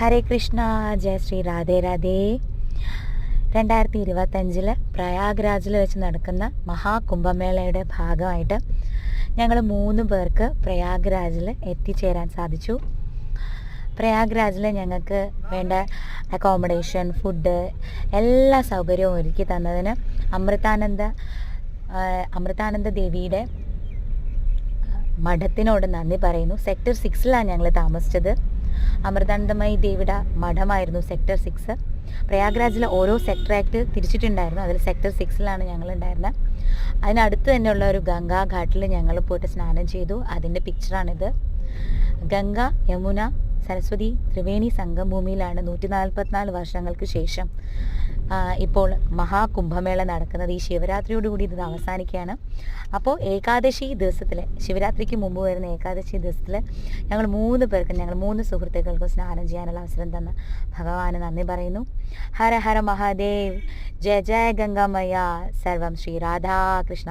ഹരേ കൃഷ്ണ ജയ ശ്രീ രാധേ രാധേ. രണ്ടായിരത്തി ഇരുപത്തഞ്ചിൽ പ്രയാഗ്രാജിൽ വെച്ച് നടക്കുന്ന മഹാകുംഭമേളയുടെ ഭാഗമായിട്ട് ഞങ്ങൾ മൂന്ന് പേർക്ക് പ്രയാഗ്രാജിൽ എത്തിച്ചേരാൻ സാധിച്ചു. പ്രയാഗ്രാജിൽ ഞങ്ങൾക്ക് വേണ്ട അക്കോമഡേഷൻ ഫുഡ് എല്ലാ സൗകര്യവും ഒരുക്കി തന്നതിന് അമൃതാനന്ദ അമൃതാനന്ദ ദേവിയുടെ മഠത്തിനോട് നന്ദി പറയുന്നു. സെക്ടർ സിക്സിലാണ് ഞങ്ങൾ താമസിച്ചത്. അമൃതാനന്ദമയി ദേവിയുടെ മഠമായിരുന്നു സെക്ടർ സിക്സ് പ്രയാഗ്രാജിലെ ഓരോ സെക്ടറായിട്ട് തിരിച്ചിട്ടുണ്ടായിരുന്നു. അതിൽ സെക്ടർ സിക്സിലാണ് ഞങ്ങൾ ഉണ്ടായിരുന്നത് അതിനടുത്ത് തന്നെയുള്ള ഒരു ഗംഗാ ഘാട്ടിൽ ഞങ്ങൾ പോയിട്ട് സ്നാനം ചെയ്തു. അതിന്റെ പിക്ചറാണിത് ഗംഗ യമുന സരസ്വതി ത്രിവേണി സംഗമഭൂമിയിലാണ് നൂറ്റി നാൽപ്പത്തിനാല് വർഷങ്ങൾക്ക് ശേഷം ഇപ്പോൾ മഹാകുംഭമേള നടക്കുന്നത്. ഈ ശിവരാത്രിയോടുകൂടി ഇത് അവസാനിക്കുകയാണ്. അപ്പോൾ ഏകാദശി ദിവസത്തിൽ ശിവരാത്രിക്ക് മുമ്പ് വരുന്ന ഏകാദശി ദിവസത്തിൽ ഞങ്ങൾ മൂന്ന് പേർക്ക് ഞങ്ങൾ മൂന്ന് സുഹൃത്തുക്കൾക്ക് സ്നാനം ചെയ്യാനുള്ള അവസരം തന്ന ഭഗവാന് നന്ദി പറയുന്നു. ഹര ഹര മഹാദേവ് ജയ ജയ ഗംഗാമയ്യ സർവം ശ്രീ രാധാകൃഷ്ണ